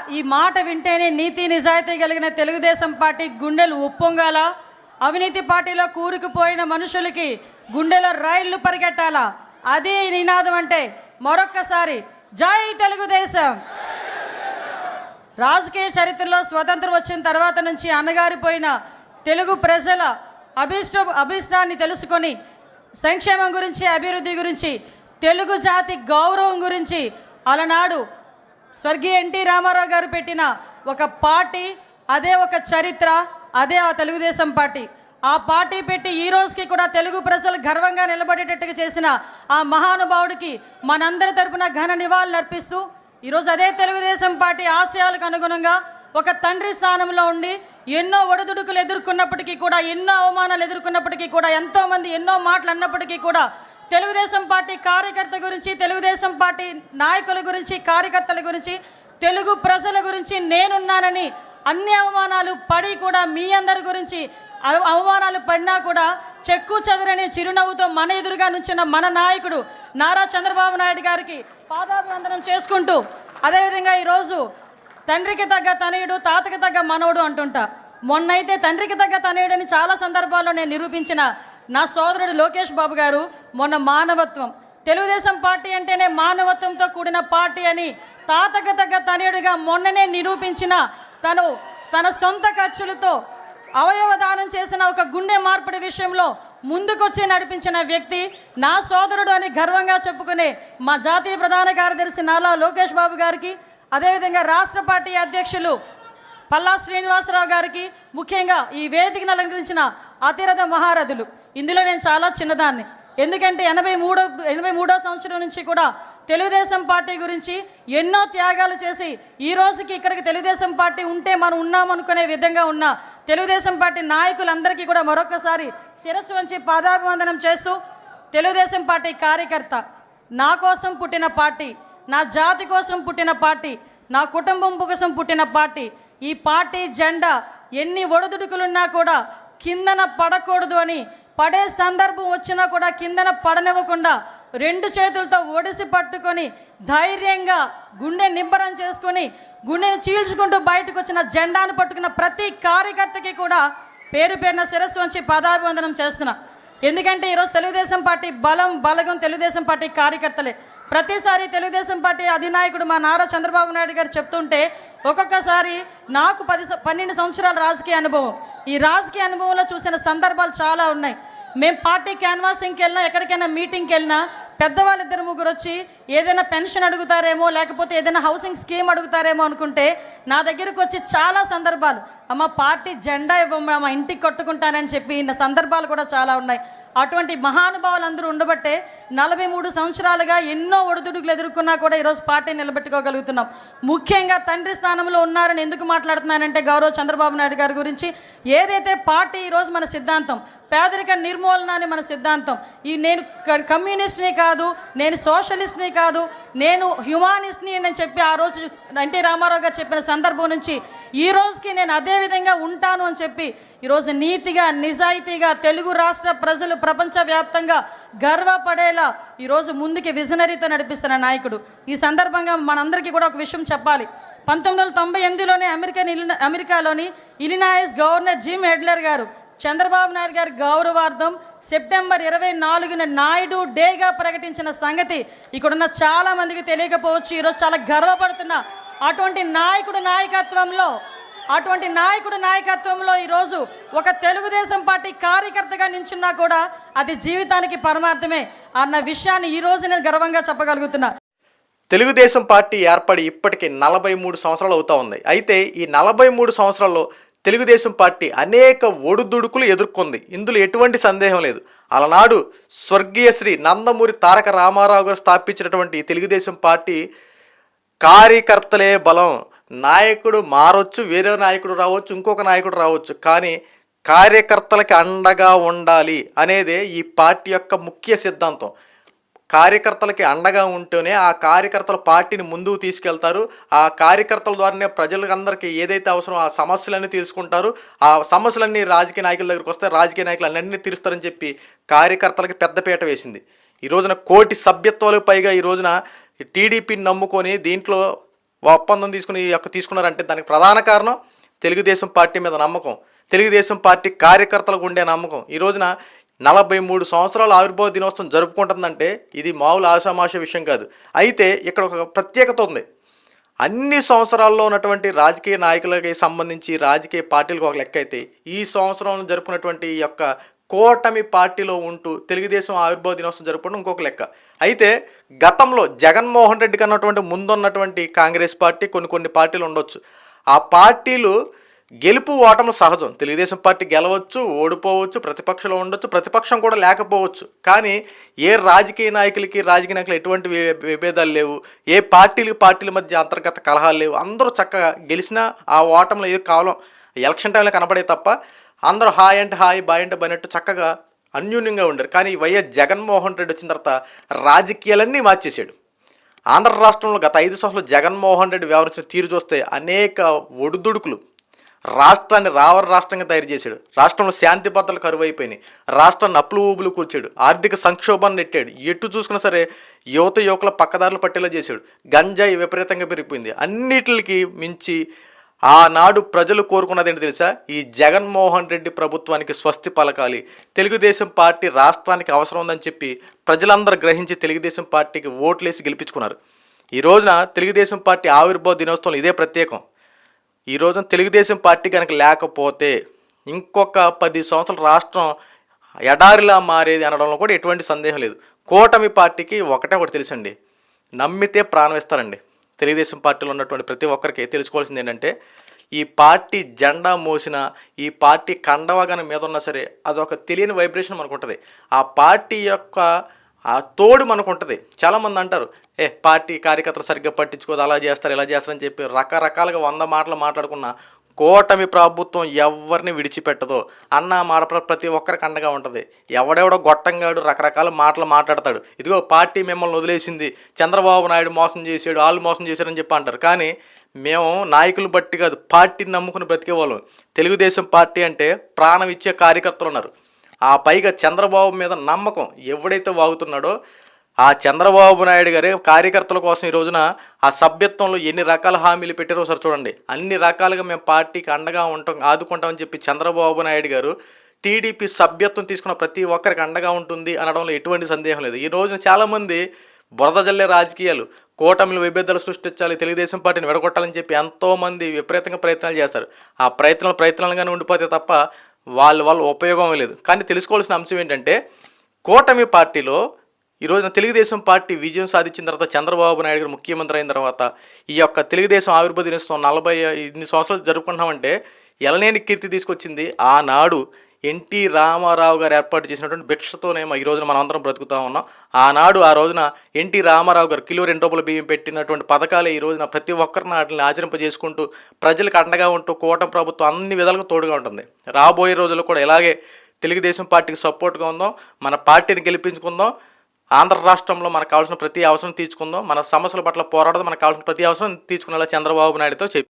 ఈ మాట వింటేనే నీతి నిజాయితీ కలిగిన తెలుగుదేశం పార్టీ గుండెలు ఉప్పొంగాల. అవినీతి పార్టీలో కూరుకుపోయిన మనుషులకి గుండెలో రైళ్ళు పరిగెట్టాలా? అది నినాదం అంటే మరొక్కసారి జై తెలుగుదేశం. రాజకీయ చరిత్రలో స్వతంత్రం వచ్చిన తర్వాత నుంచి అన్నగారిపోయిన తెలుగు ప్రజల అభిష్ట అభిష్టాన్ని తెలుసుకొని సంక్షేమం గురించి అభివృద్ధి గురించి తెలుగు జాతి గౌరవం గురించి అలనాడు స్వర్గీయ ఎన్టీ రామారావు గారు పెట్టిన ఒక పార్టీ అదే ఒక చరిత్ర అదే ఆ తెలుగుదేశం పార్టీ. ఆ పార్టీ పెట్టి ఈ రోజుకి కూడా తెలుగు ప్రజలు గర్వంగా నిలబడేటట్టుగా చేసిన ఆ మహానుభావుడికి మనందరి తరపున ఘన నివాళులు అర్పిస్తూ ఈరోజు అదే తెలుగుదేశం పార్టీ ఆశయాలకు అనుగుణంగా ఒక తండ్రి స్థానంలో ఉండి ఎన్నో ఒడిదుడుకులు ఎదుర్కొన్నప్పటికీ కూడా ఎన్నో అవమానాలు ఎదుర్కొన్నప్పటికీ కూడా ఎంతోమంది ఎన్నో మాటలు అన్నప్పటికీ కూడా తెలుగుదేశం పార్టీ కార్యకర్త గురించి తెలుగుదేశం పార్టీ నాయకుల గురించి కార్యకర్తల గురించి తెలుగు ప్రజల గురించి నేనున్నానని అన్ని అవమానాలు పడి కూడా మీ అందరి గురించి అవ- అవమానాలు పడినా కూడా చెక్కు చెదరని చిరునవ్వుతో మన ఎదురుగా నుంచిన మన నాయకుడు నారా చంద్రబాబు నాయుడు గారికి పాదాభివందనం చేసుకుంటూ అదేవిధంగా ఈరోజు తండ్రికి తగ్గ తనయుడు తాతకి తగ్గ మనవుడు అంటుంటా. మొన్నైతే తండ్రికి తగ్గ తనయుడని చాలా సందర్భాల్లో నేను నిరూపించిన నా సోదరుడు లోకేష్ బాబు గారు మొన్న మానవత్వం. తెలుగుదేశం పార్టీ అంటేనే మానవత్వంతో కూడిన పార్టీ అని తాతకి తగ్గ తనయుడిగా మొన్ననే నిరూపించిన తను తన సొంత ఖర్చులతో అవయవ దానం చేసిన ఒక గుండె మార్పిడి విషయంలో ముందుకొచ్చి నడిపించిన వ్యక్తి నా సోదరుడు అని గర్వంగా చెప్పుకునే మా జాతీయ ప్రధాన కార్యదర్శి నాలా లోకేష్ బాబు గారికి అదేవిధంగా రాష్ట్ర పార్టీ అధ్యక్షులు పల్లా శ్రీనివాసరావు గారికి ముఖ్యంగా ఈ వేదికను అలంకరించిన అతిరథ మహారథులు. ఇందులో నేను చాలా చిన్నదాన్ని. ఎందుకంటే ఎనభై మూడో ఎనభై మూడో సంవత్సరం నుంచి కూడా తెలుగుదేశం పార్టీ గురించి ఎన్నో త్యాగాలు చేసి ఈ రోజుకి ఇక్కడికి తెలుగుదేశం పార్టీ ఉంటే మనం ఉన్నామనుకునే విధంగా ఉన్న తెలుగుదేశం పార్టీ నాయకులందరికీ కూడా మరొకసారి శిరస్సు వంచి పాదాభివందనం చేస్తూ తెలుగుదేశం పార్టీ కార్యకర్త నా కోసం పుట్టిన పార్టీ నా జాతి కోసం పుట్టిన పార్టీ నా కుటుంబం కోసం పుట్టిన పార్టీ ఈ పార్టీ జెండా ఎన్ని ఒడిదుడుకులున్నా కూడా కిందన పడకూడదు అని పడే సందర్భం వచ్చినా కూడా కిందన పడనివ్వకుండా రెండు చేతులతో ఒడిసి పట్టుకొని ధైర్యంగా గుండె నిబ్బరం చేసుకొని గుండెని చీల్చుకుంటూ బయటకు వచ్చిన జెండాను పట్టుకున్న ప్రతి కార్యకర్తకి కూడా పేరు పేరున శిరస్సు వంచి పదాభివందనం చేస్తున్నా. ఎందుకంటే ఈరోజు తెలుగుదేశం పార్టీ బలం బలగం తెలుగుదేశం పార్టీ కార్యకర్తలే. ప్రతిసారి తెలుగుదేశం పార్టీ అధినాయకుడు మా నారా చంద్రబాబు నాయుడు గారు చెప్తుంటే ఒక్కొక్కసారి నాకు పది పన్నెండు సంవత్సరాల రాజకీయ అనుభవం. ఈ రాజకీయ అనుభవంలో చూసిన సందర్భాలు చాలా ఉన్నాయి. మేము పార్టీ క్యాన్వాసింగ్కి వెళ్ళినా ఎక్కడికైనా మీటింగ్కి వెళ్ళినా పెద్దవాళ్ళు ఇద్దరు ముగ్గురు వచ్చి ఏదైనా పెన్షన్ అడుగుతారేమో లేకపోతే ఏదైనా హౌసింగ్ స్కీమ్ అడుగుతారేమో అనుకుంటే నా దగ్గరకు వచ్చి చాలా సందర్భాలు. అమ్మ పార్టీ జెండా ఇవ్వమ్మా మా ఇంటికి కట్టుకుంటానని చెప్పి ఇన్న సందర్భాలు కూడా చాలా ఉన్నాయి. అటువంటి మహానుభావులు అందరూ ఉండబట్టే నలభై మూడు సంవత్సరాలుగా ఎన్నో ఒడిదుడుకులు ఎదుర్కొన్నా కూడా ఈరోజు పార్టీ నిలబెట్టుకోగలుగుతున్నాం. ముఖ్యంగా తండ్రి స్థానంలో ఉన్నారని ఎందుకు మాట్లాడుతున్నానంటే గౌరవ్ చంద్రబాబు నాయుడు గారి గురించి ఏదైతే పార్టీ ఈరోజు మన సిద్ధాంతం పేదరిక నిర్మూలన అని మన సిద్ధాంతం ఈ నేను కమ్యూనిస్ట్ని కాదు నేను సోషలిస్ట్ని కాదు నేను హ్యుమానిస్ట్ని అని చెప్పి ఆ రోజు ఎన్టీ రామారావు గారు చెప్పిన సందర్భం నుంచి ఈ రోజుకి నేను అదే విధంగా ఉంటాను అని చెప్పి ఈరోజు నీతిగా నిజాయితీగా తెలుగు రాష్ట్ర ప్రజలు ప్రపంచవ్యాప్తంగా గర్వపడేలా ఈరోజు ముందుకి విజనరీతో నడిపిస్తున్న నాయకుడు. ఈ సందర్భంగా మనందరికీ కూడా ఒక విషయం చెప్పాలి. పంతొమ్మిది వందల తొంభై ఎనిమిదిలోనే అమెరికన్ అమెరికాలోని ఇలినాయస్ గవర్నర్ జిమ్ హెడ్లర్ గారు చంద్రబాబు నాయుడు గారి గౌరవార్థం సెప్టెంబర్ ఇరవై నాలుగున నాయుడు డేగా ప్రకటించిన సంగతి ఇక్కడున్న చాలా మందికి తెలియకపోవచ్చు. ఈరోజు చాలా గర్వపడుతున్న అటువంటి నాయకుడు నాయకత్వంలో అటువంటి నాయకుడు నాయకత్వంలో ఈరోజు ఒక తెలుగుదేశం పార్టీ కార్యకర్తగా నించున్నా కూడా అది జీవితానికి పరమార్థమే అన్న విషయాన్ని ఈ రోజు నేను గర్వంగా చెప్పగలుగుతున్నా. తెలుగుదేశం పార్టీ ఏర్పడి ఇప్పటికి నలభై మూడు సంవత్సరాలు అవుతా ఉంది. అయితే ఈ నలభై మూడు సంవత్సరాల్లో తెలుగుదేశం పార్టీ అనేక ఒడుదుడుకులు ఎదుర్కొంది. ఇందులో ఎటువంటి సందేహం లేదు. అలనాడు స్వర్గీయ శ్రీ నందమూరి తారక రామారావు గారు స్థాపించినటువంటి తెలుగుదేశం పార్టీ కార్యకర్తలే బలం. నాయకుడు మారొచ్చు వేరే నాయకుడు రావచ్చు ఇంకొక నాయకుడు రావచ్చు కానీ కార్యకర్తలకి అండగా ఉండాలి అనేదే ఈ పార్టీ యొక్క ముఖ్య సిద్ధాంతం. కార్యకర్తలకి అండగా ఉంటేనే ఆ కార్యకర్తల పార్టీని ముందుకు తీసుకెళ్తారు. ఆ కార్యకర్తల ద్వారానే ప్రజలందరికీ ఏదైతే అవసరం ఆ సమస్యలన్నీ తీసుకుంటారు ఆ సమస్యలన్నీ రాజకీయ నాయకుల దగ్గరికి వస్తే రాజకీయ నాయకులు అన్నీ తీరుస్తారని చెప్పి కార్యకర్తలకి పెద్దపీట వేసింది. ఈ రోజున కోటి సభ్యత్వాలకు పైగా ఈ రోజున టీడీపీని నమ్ముకొని దీంట్లో ఒప్పందం తీసుకుని ఈ యొక్క తీసుకున్నారంటే దానికి ప్రధాన కారణం తెలుగుదేశం పార్టీ మీద నమ్మకం. తెలుగుదేశం పార్టీ కార్యకర్తలకు ఉండే నమ్మకం. ఈ రోజున నలభై మూడు సంవత్సరాల ఆవిర్భావ దినోత్సవం జరుపుకుంటుందంటే ఇది మామూలు ఆషామాష విషయం కాదు. అయితే ఇక్కడ ఒక ప్రత్యేకత ఉంది. అన్ని సంవత్సరాల్లో ఉన్నటువంటి రాజకీయ నాయకులకి సంబంధించి రాజకీయ పార్టీలకు ఒక లెక్క అయితే ఈ సంవత్సరం జరుపుకున్నటువంటి ఈ యొక్క కూటమి పార్టీలో ఉంటూ తెలుగుదేశం ఆవిర్భావ దినోత్సవం జరుపుకోవడం ఇంకొక లెక్క. అయితే గతంలో జగన్మోహన్ రెడ్డికి అన్నటువంటి ముందున్నటువంటి కాంగ్రెస్ పార్టీ కొన్ని కొన్ని పార్టీలు ఉండొచ్చు. ఆ పార్టీలు గెలుపు ఓటములు సహజం. తెలుగుదేశం పార్టీ గెలవచ్చు ఓడిపోవచ్చు ప్రతిపక్షంలో ఉండొచ్చు ప్రతిపక్షం కూడా లేకపోవచ్చు. కానీ ఏ రాజకీయ నాయకులకి రాజకీయ నాయకులు ఎటువంటి విభేదాలు లేవు. ఏ పార్టీలకి పార్టీల మధ్య అంతర్గత కలహాలు లేవు. అందరూ చక్కగా గెలిచినా ఆ ఓటంలో ఏదో కావాలం ఎలక్షన్ టైంలో కనబడే తప్ప అందరూ హాయ్ అంటే హాయ్ బాయ్ అంటే బన్నట్టు చక్కగా అన్యూన్యంగా ఉండరు. కానీ వైఎస్ జగన్మోహన్ రెడ్డి వచ్చిన తర్వాత రాజకీయాలన్నీ మార్చేశాడు. ఆంధ్ర రాష్ట్రంలో గత ఐదు సంవత్సరాలు జగన్మోహన్ రెడ్డి వ్యవహరించిన తీరు చూస్తే అనేక ఒడిదుడుకులు రాష్ట్రాన్ని రావర రాష్ట్రంగా తయారు చేశాడు. రాష్ట్రంలో శాంతి భద్రతలు కరువైపోయినాయి. రాష్ట్రాన్ని అప్పులు ఊబులు కూర్చాడు. ఆర్థిక సంక్షోభాన్ని నెట్టాడు. ఎటు చూసుకున్నా సరే యువత యువకుల పక్కదారులు పట్టేలా చేశాడు. గంజాయి విపరీతంగా పెరిగిపోయింది. అన్నిటికి మించి ఆనాడు ప్రజలు కోరుకున్నది ఏంటి తెలుసా? ఈ జగన్మోహన్ రెడ్డి ప్రభుత్వానికి స్వస్తి పలకాలి. తెలుగుదేశం పార్టీ రాష్ట్రానికి అవసరం ఉందని చెప్పి ప్రజలందరూ గ్రహించి తెలుగుదేశం పార్టీకి ఓట్లేసి గెలిపించుకున్నారు. ఈ రోజున తెలుగుదేశం పార్టీ ఆవిర్భావ దినోత్సవం ఇదే ప్రత్యేకం. ఈ రోజున తెలుగుదేశం పార్టీ కనుక లేకపోతే ఇంకొక పది సంవత్సరాల రాష్ట్రం ఎడారిలా మారేది అనడంలో కూడా ఎటువంటి సందేహం లేదు. కూటమి పార్టీకి ఒకటే ఒకటి తెలుసండి. నమ్మితే ప్రాణం ఇస్తారండి తెలుగుదేశం పార్టీలో ఉన్నటువంటి ప్రతి ఒక్కరికి తెలుసుకోవాల్సింది ఏంటంటే ఈ పార్టీ జెండా మోసిన ఈ పార్టీ కండవగానే మీద ఉన్నా సరే అదొక తెలియని వైబ్రేషన్ మనకు ఉంటుంది. ఆ పార్టీ యొక్క ఆ తోడు మనకు ఉంటుంది. చాలామంది అంటారు ఏ పార్టీ కార్యకర్తలు సరిగ్గా పట్టించుకోదు అలా చేస్తారు ఇలా చేస్తారని చెప్పి రకరకాలుగా వంద మాటలు మాట్లాడుకున్న కూటమి ప్రభుత్వం ఎవరిని విడిచిపెట్టదో అన్న మాట ప్రతి ఒక్కరికి అండగా ఉంటుంది. ఎవడెవడో గొట్టంగాడు రకరకాల మాటలు మాట్లాడతాడు. ఇదిగో పార్టీ మిమ్మల్ని వదిలేసింది చంద్రబాబు నాయుడు మోసం చేశాడు వాళ్ళు మోసం చేశారని చెప్పి అంటారు. కానీ మేము నాయకులు బట్టి కాదు పార్టీని నమ్ముకుని బ్రతికే వాళ్ళం తెలుగుదేశం పార్టీ అంటే ప్రాణం ఇచ్చే కార్యకర్తలు ఉన్నారు. ఆ పైగా చంద్రబాబు మీద నమ్మకం ఎవడైతే వాగుతున్నాడో ఆ చంద్రబాబు నాయుడు గారి కార్యకర్తల కోసం ఈ రోజున ఆ సభ్యత్వంలో ఎన్ని రకాల హామీలు పెట్టారో ఒకసారి చూడండి. అన్ని రకాలుగా మేము పార్టీకి అండగా ఉంటాం ఆదుకుంటామని చెప్పి చంద్రబాబు నాయుడు గారు టీడీపీ సభ్యత్వం తీసుకున్న ప్రతి ఒక్కరికి అండగా ఉంటుంది అనడంలో ఎటువంటి సందేహం లేదు. ఈ రోజున చాలామంది బురద జల్లే రాజకీయాలు కూటమిలు విభేదాలు సృష్టించాలి తెలుగుదేశం పార్టీని విడగొట్టాలని చెప్పి ఎంతోమంది విపరీతంగా ప్రయత్నాలు చేస్తారు. ఆ ప్రయత్నాలు ప్రయత్నాలుగానే ఉండిపోతే తప్ప వాళ్ళ వల్ల ఉపయోగం లేదు. కానీ తెలుసుకోవాల్సిన అంశం ఏంటంటే కూటమి పార్టీలో ఈ రోజున తెలుగుదేశం పార్టీ విజయం సాధించిన తర్వాత చంద్రబాబు నాయుడు గారు ముఖ్యమంత్రి అయిన తర్వాత ఈ యొక్క తెలుగుదేశం ఆవిర్భావ దినోత్సవం నలభై ఇన్ని సంవత్సరాలు జరుపుకుంటున్నామంటే ఎలనేని కీర్తి తీసుకొచ్చింది. ఆనాడు ఎన్టీ రామారావు గారు ఏర్పాటు చేసినటువంటి భిక్షతోనేమో ఈ రోజున మనం అందరం బ్రతుకుతా ఉన్నాం. ఆనాడు ఆ రోజున ఎన్టీ రామారావు గారు కిలో రెండు రూపాయల బియ్యం పెట్టినటువంటి పథకాలే ఈ రోజున ప్రతి ఒక్కరిని వాటిని ఆచరింపజేసుకుంటూ ప్రజలకు అండగా ఉంటూ కూటమి ప్రభుత్వం అన్ని విధాలుగా తోడుగా ఉంటుంది. రాబోయే రోజుల్లో కూడా ఇలాగే తెలుగుదేశం పార్టీకి సపోర్ట్గా ఉందాం. మన పార్టీని గెలిపించుకుందాం. ఆంధ్ర రాష్ట్రంలో మనకు కావాల్సిన ప్రతి అవసరం తీర్చుకుందాం. మన సమస్యల పట్ల పోరాడదాం. మనకు కావాల్సిన ప్రతి అవసరం తీర్చుకునేలా చంద్రబాబు నాయుడుతో చెప్పి